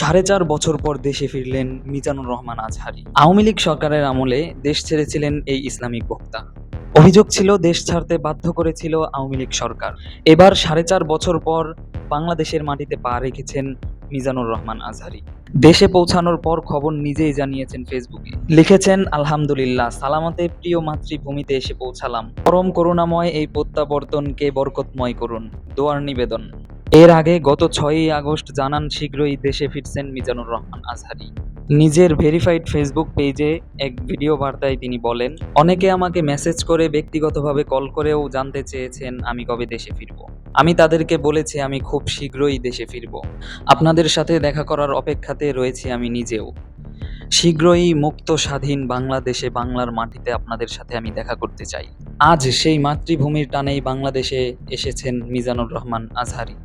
সাড়ে চার বছর পর দেশে ফিরলেন মিজানুর রহমান আজহারি। আওয়ামী লীগ সরকারের আমলে দেশ ছেড়েছিলেন এই ইসলামিক বক্তা। অভিযোগ ছিল, দেশ ছাড়তে বাধ্য করেছিল আওয়ামী লীগ সরকার। এবার সাড়ে চার বছর পর বাংলাদেশের মাটিতে পা রেখেছেন মিজানুর রহমান আজহারি। দেশে পৌঁছানোর পর খবর নিজেই জানিয়েছেন ফেসবুকে। লিখেছেন, আলহামদুলিল্লাহ, সালামতে প্রিয় মাতৃভূমিতে এসে পৌঁছালাম। পরম করুণাময় এই প্রত্যাবর্তনকে বরকতময় করুন। দোয়ার নিবেদন। এর আগে গত ছয়ই আগস্ট জানান শীঘ্রই দেশে ফিরছেন মিজানুর রহমান আজহারি। নিজের ভেরিফাইড ফেসবুক পেজে এক ভিডিও বার্তায় তিনি বলেন, অনেকে আমাকে মেসেজ করে ব্যক্তিগতভাবে কল করেও জানতে চেয়েছেন আমি কবে দেশে ফিরব। আমি তাদেরকে বলেছি আমি খুব শীঘ্রই দেশে ফিরব। আপনাদের সাথে দেখা করার অপেক্ষাতে রয়েছি আমি নিজেও। শীঘ্রই মুক্ত স্বাধীন বাংলাদেশে বাংলার মাটিতে আপনাদের সাথে আমি দেখা করতে চাই। আজ সেই মাতৃভূমির টানেই বাংলাদেশে এসেছেন মিজানুর রহমান আজহারি।